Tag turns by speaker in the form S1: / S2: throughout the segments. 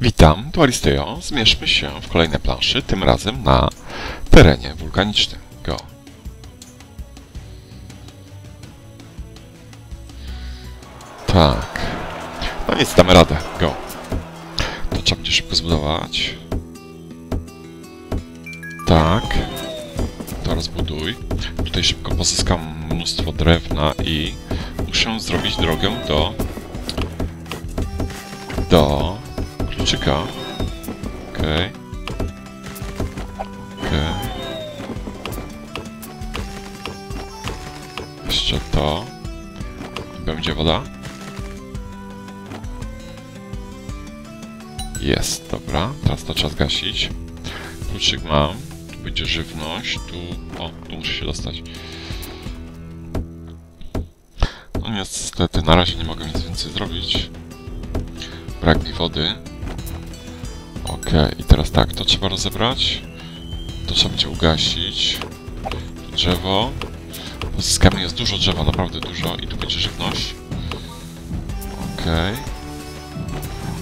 S1: Witam, tu Aristeo. Zmierzmy się w kolejnej planszy, tym razem na terenie wulkanicznym. Go. Tak. No nic, damy radę. Go. To trzeba będzie szybko zbudować. Tak. To rozbuduj. Tutaj szybko pozyskam mnóstwo drewna i muszę zrobić drogę do... do kluczyka. Okej. Okej. Jeszcze to. Będzie woda. Jest, dobra. Teraz to trzeba zgasić. Kluczyk mam. Tu będzie żywność. Tu... O, tu muszę się dostać. No niestety, na razie nie mogę nic więcej zrobić. Brak mi wody. Okej, i teraz tak, to trzeba rozebrać. To trzeba będzie ugasić. Drzewo. Pozyskamy jest dużo drzewa, naprawdę dużo. I tu będzie żywność. Okej.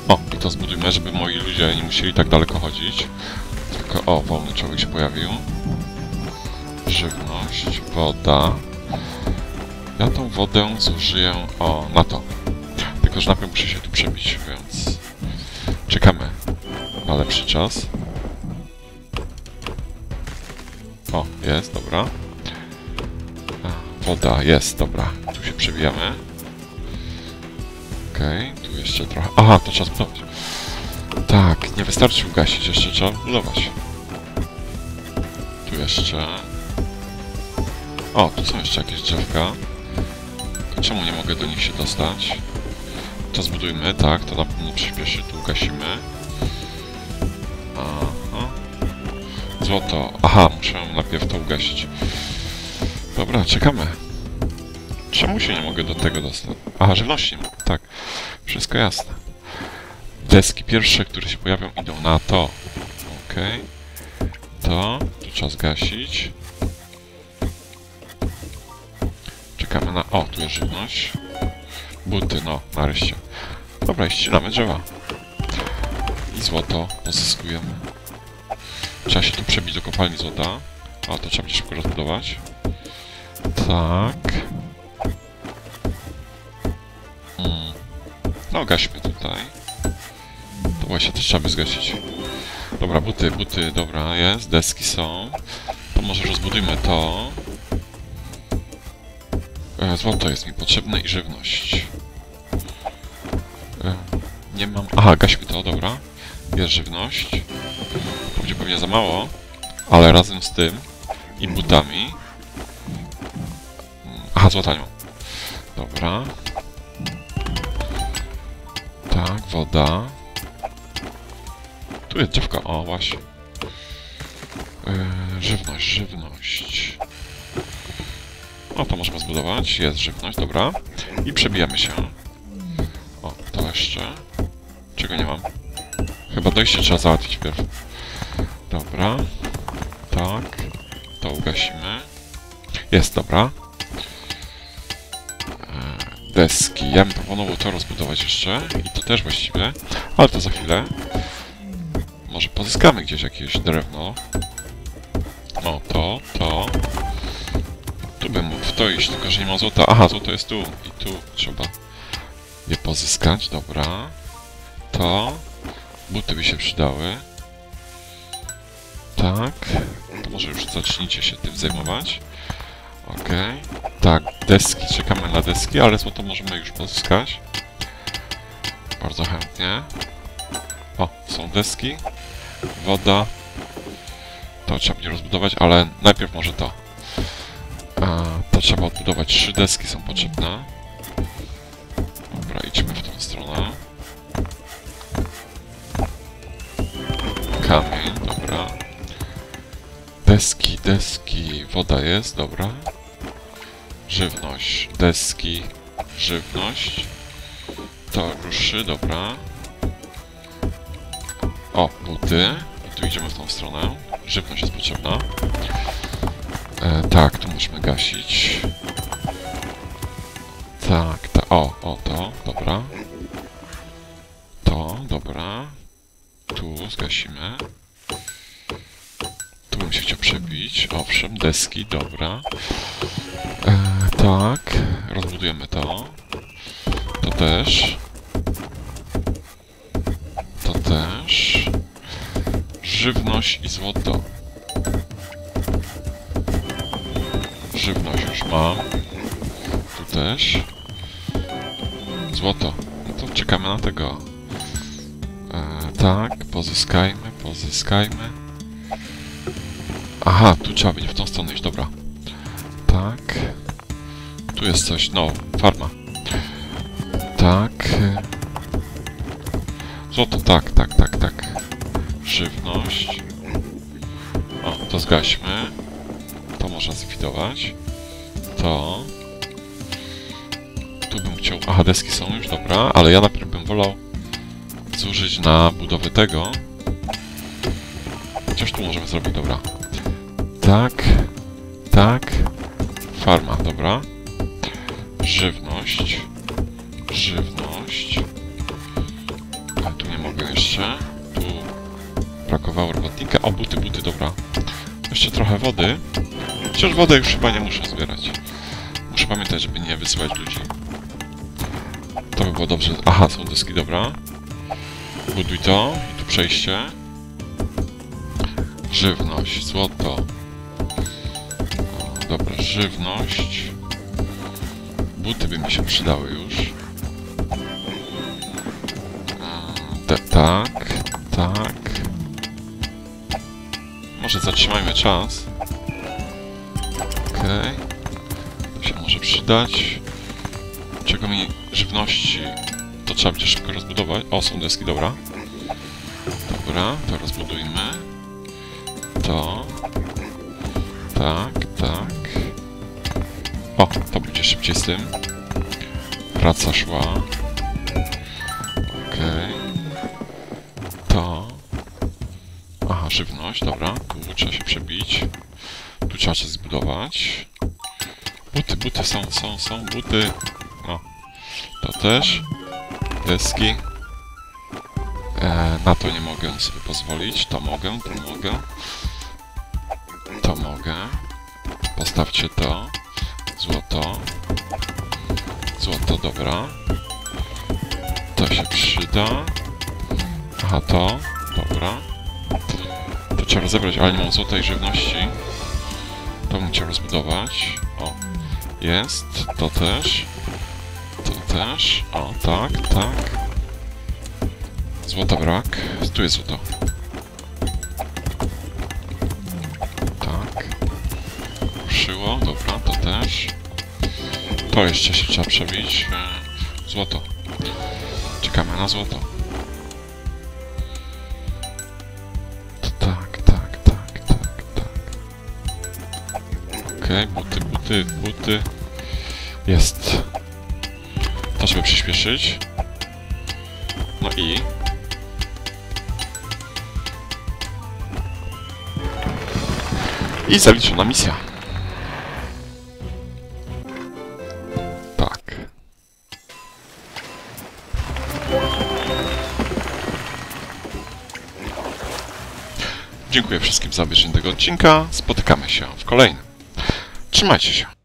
S1: O, i to zbudujmy, żeby moi ludzie nie musieli tak daleko chodzić. Tylko, o, wolny człowiek się pojawił. Żywność, woda. Ja tą wodę zużyję, o, na to. Tylko, że najpierw muszę się tu przebić, więc... Czekamy na lepszy czas. O, jest, dobra. Woda, jest, dobra. Tu się przebijamy. Okej, tu jeszcze trochę... Aha, to trzeba zbudować. Tak, nie wystarczy ugasić, jeszcze trzeba budować. Tu jeszcze... O, tu są jeszcze jakieś drzewka. Czemu nie mogę do nich się dostać? To zbudujmy, tak, to na pewno przyspieszy, tu ugasimy. Złoto. Aha, muszę najpierw to ugasić. Dobra, czekamy. Czemu się nie mogę do tego dostać? Aha, żywności. Tak, wszystko jasne. Deski pierwsze, które się pojawią, idą na to. Okej. To, tu trzeba zgasić. Czekamy na... O, tu jest żywność. Buty, no, nareszcie. Dobra, i ścinamy drzewa. I złoto pozyskujemy. Trzeba się tu przebić do kopalni złota. O, to trzeba będzie szybko rozbudować. Tak. Mm. No, gaśmy tutaj. To właśnie też trzeba by zgasić. Dobra, buty, buty, dobra, jest. Deski są. To może rozbudujmy to. E, Złoto jest mi potrzebne i żywność. E, Nie mam... Aha, gaśmy to, dobra. Jest żywność. Będzie pewnie za mało, ale razem z tym i butami... Aha, złota nie mam. Dobra. Tak, woda. Tu jest drzewko, o właśnie. E, żywność, żywność. O, to możemy zbudować. Jest żywność, dobra. I przebijamy się. O, to jeszcze. Czego nie mam? Chyba dojście trzeba załatwić pierw. Dobra. Tak. To ugasimy. Jest, dobra. E, Deski. Ja bym proponował to rozbudować jeszcze. I to też właściwie. Ale to za chwilę. Może pozyskamy gdzieś jakieś drewno. No, to, to. Tu bym mógł w to iść, tylko że nie ma złota. Aha, złoto jest tu. I tu trzeba je pozyskać. Dobra. To. Buty by się przydały. Tak. To może już zacznijcie się tym zajmować. Okej. Tak, deski. Czekamy na deski, ale złoto możemy już pozyskać. Bardzo chętnie. O, są deski. Woda. To trzeba będzie rozbudować, ale najpierw może to. A, to trzeba odbudować. Trzy deski są potrzebne. Deski, woda jest, dobra. Żywność, deski, żywność. To ruszy, dobra. O, buty. I tu idziemy w tą stronę. Żywność jest potrzebna. E, tak, tu musimy gasić. Tak, ta, o, o, to, dobra. To, dobra. tu zgasimy. Się chciał przebić. Owszem, deski, dobra. E, tak, rozbudujemy to. To też. To też. Żywność i złoto. Żywność już mam. Tu też. Złoto. No to czekamy na tego. E, tak, pozyskajmy, pozyskajmy. Aha, tu trzeba będzie w tą stronę iść, dobra. Tak. Tu jest coś, no, farma. Tak. Złoto, tak, tak, tak, tak. Żywność. O, to zgaśmy. To można zlikwidować. To. Tu bym chciał... Aha, deski są już, dobra, ale ja najpierw bym wolał zużyć na budowę tego. Chociaż tu możemy zrobić, dobra. Tak, tak. Farma, dobra. Żywność. Żywność. A tu nie mogę jeszcze. Tu brakowało robotnika. O, buty, buty, dobra. Jeszcze trochę wody. Chociaż wodę już chyba nie muszę zbierać. Muszę pamiętać, żeby nie wysyłać ludzi. To by było dobrze. Aha, są deski, dobra. Buduj to. I tu przejście. Żywność, złoto. Dobra, żywność. Buty by mi się przydały już. A, te- tak, tak. Może zatrzymajmy czas. Okej. To się może przydać. Czego mi żywności? To trzeba będzie szybko rozbudować. O, są deski, dobra. Dobra, to rozbudujmy. To. Tak, tak. O, to będzie szybciej z tym. Praca szła. Okej. To. Aha, żywność, dobra. Tu trzeba się przebić. Tu trzeba się zbudować. Buty, buty są, są, są, buty. No. To też. Deski. E, na to nie mogę sobie pozwolić. To mogę, to mogę. To mogę. Postawcie to. Złoto. Złoto, dobra. To się przyda. Aha, to. Dobra. To trzeba rozebrać, ale nie mam złotej żywności. To chciał rozbudować. O. Jest. To też. To też. O, tak, tak. Złota brak. Tu jest złoto. Jeszcze się trzeba przebić. E, Złoto. Czekamy na złoto. To tak, tak, tak, tak, tak. Okej, buty, buty, buty. Jest. To żeby przyspieszyć. No i... I zaliczona misja. Dziękuję wszystkim za obejrzenie tego odcinka. Spotykamy się w kolejnym. Trzymajcie się.